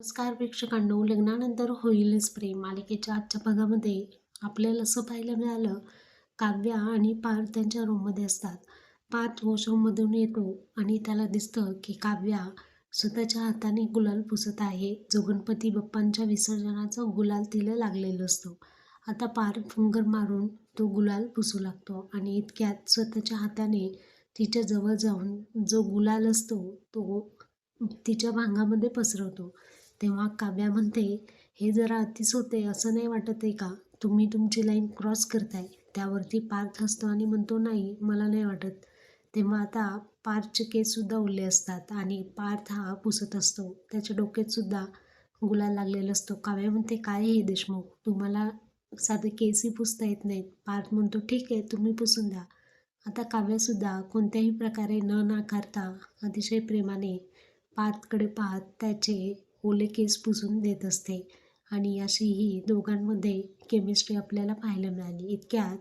नमस्कार प्रेक्षकांनो. लग्नानंतर होईलच प्रेम. मालिकेच्या आजच्या भागामध्ये आपल्याला असं पाहायला मिळालं काव्या आणि पार्थ त्यांच्या रूममध्ये असतात. पार्थ वॉशरूममधून येतो आणि त्याला दिसतं की काव्या स्वतःच्या हाताने गुलाल पुसत आहे. जो गणपती बाप्पांच्या विसर्जनाचा गुलाल तिला लागलेला असतो. आता पार्थ फुंगर मारून तो गुलाल पुसू लागतो आणि इतक्यात स्वतःच्या हाताने तिच्या जवळ जाऊन जो गुलाल असतो तो तिच्या भांगामध्ये पसरवतो. तेव्हा काव्या म्हणते हे जरा अतिच होते असं नाही वाटत आहे का? तुम्ही तुमची लाईन क्रॉस करताय. त्यावरती पार्थ असतो आणि म्हणतो नाही मला नाही वाटत. तेव्हा आता पार्थचे केससुद्धा उरले असतात आणि पार्थ हा पुसत असतो. त्याच्या डोक्यातसुद्धा गुलाल लागलेला असतो. काव्या म्हणते काय हे देशमुख? तुम्हाला साधे केसही पुसता येत नाहीत. पार्थ म्हणतो ठीक आहे तुम्ही पुसून द्या. आता काव्यासुद्धा कोणत्याही प्रकारे न नाकारता अतिशय प्रेमाने पार्थकडे पाहत त्याचे ओले केस पुसून देत असते. आणि अशी ही दोघांमध्ये केमिस्ट्री आपल्याला पाहायला मिळाली. इतक्यात